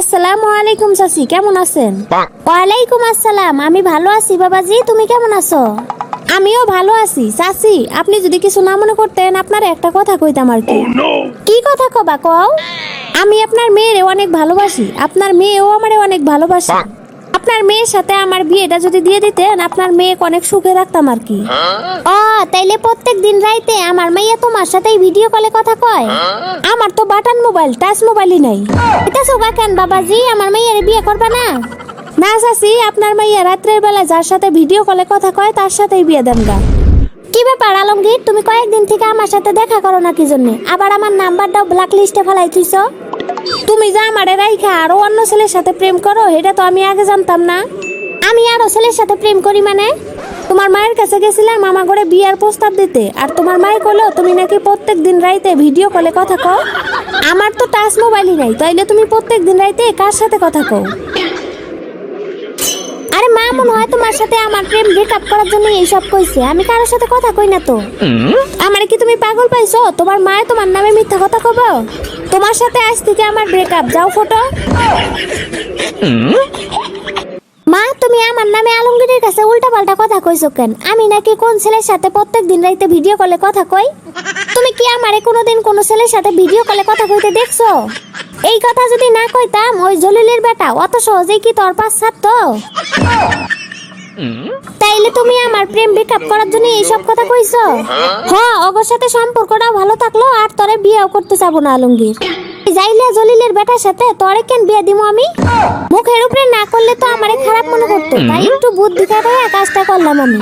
আসসালামু আলাইকুম চাচি কেমন আছেন? ওয়ালাইকুম আসসালাম আমি ভালো আছি বাবাজি তুমি কেমন আছো? আমিও ভালো আছি। চাচি আপনি যদি কিছু না মনে করতেন আপনার একটা কথা কইতাম আর কি। কি কথা কবা কও? আমি আপনার মেয়েরে অনেক ভালোবাসি আপনার মেয়েও আমারে অনেক ভালোবাসে। আপনার মেয়ের সাথে আমার বিয়েটা যদি দিয়ে দিতেন আপনার মেয়ে অনেক সুখে রাখতাম আর কি। ও তাইলে প্রত্যেক দিন রাইতে আমার মাইয়া তোমার সাথেই ভিডিও কলে কথা কয়। আমার তো বাটন মোবাইল টাচ মোবাইলই নাই। এটা সোগা কেন বাবাজি আমার মেয়ের বিয়ে করবে না? না চাচি আপনার মাইয়া রাত্রের বেলা যার সাথে ভিডিও কলে কথা কয় তার সাথেই বিয়ে দেন গা। কি ব্যাপার আলমগীর? তুমি কয়েকদিন থেকে আমার সাথে দেখা করো না কি জন্য? আবার আমার নাম্বারটাও ব্ল্যাক লিস্টে ফেলাই তুমি যা আমারে রাইখা আরও অন্য ছেলের সাথে প্রেম করো, এটা তো আমি আগে জানতাম না। আমি আরও ছেলের সাথে প্রেম করি মানে? তোমার মায়ের কাছে গেছিলাম, আমার ঘরে বিয়ার প্রস্তাব দিতে। আর তোমার মায়ের কলো তুমি নাকি প্রত্যেক দিন রাইতে ভিডিও কলে কথা কও? আমার তো টাচ মোবাইলই নাই, তাইলে তুমি প্রত্যেক দিন রাইতে কার সাথে কথা কও? আরে মা মনে হয় তোমার সাথে আমার প্রেম ব্রেকআপ করার জন্য এইসব কইছে। আমি কারোর সাথে কথা কই না তো। আমারে কি তুমি পাগল পাইছো? তোমার মা তোমার নামে মিথ্যা কথা কব তোমার সাথে আজ থেকে আমার ব্রেকআপ যাও ফটো। মা আমার নামে আলমগীরের কাছে উল্টা পাল্টা কথা কইছো কেন? আমি নাকি কোন ছেলের সাথে প্রত্যেক দিন রাইতে ভিডিও কলে কথা কই? তুমি কি আমারে কোনোদিন কোনো ছেলের সাথে ভিডিও কলে কথা কইতে দেখছ? এই কথা যদি না কইতাম, ওই জলিলের বেটা, অত সহজেই কি তোর পাশ ছাড়তো? তাইলে তুমি আমার প্রেম ব্রেকআপ করার জন্য এইসব কথা কইছো? হ্যাঁ অগর সাথে সম্পর্কটা ভালো থাকল আর তোরে বিয়েও করতে চাবো না, আলমগীর। যাইলে জলিলের বেটার সাথে তোরে কেন বিয়ে দিমু আমি? মুখের উপরে না করলে তো আমারে খারাপ মনে করতো। তাই একটু বুদ্ধি খাটাইয়া কাজটা করলাম আমি।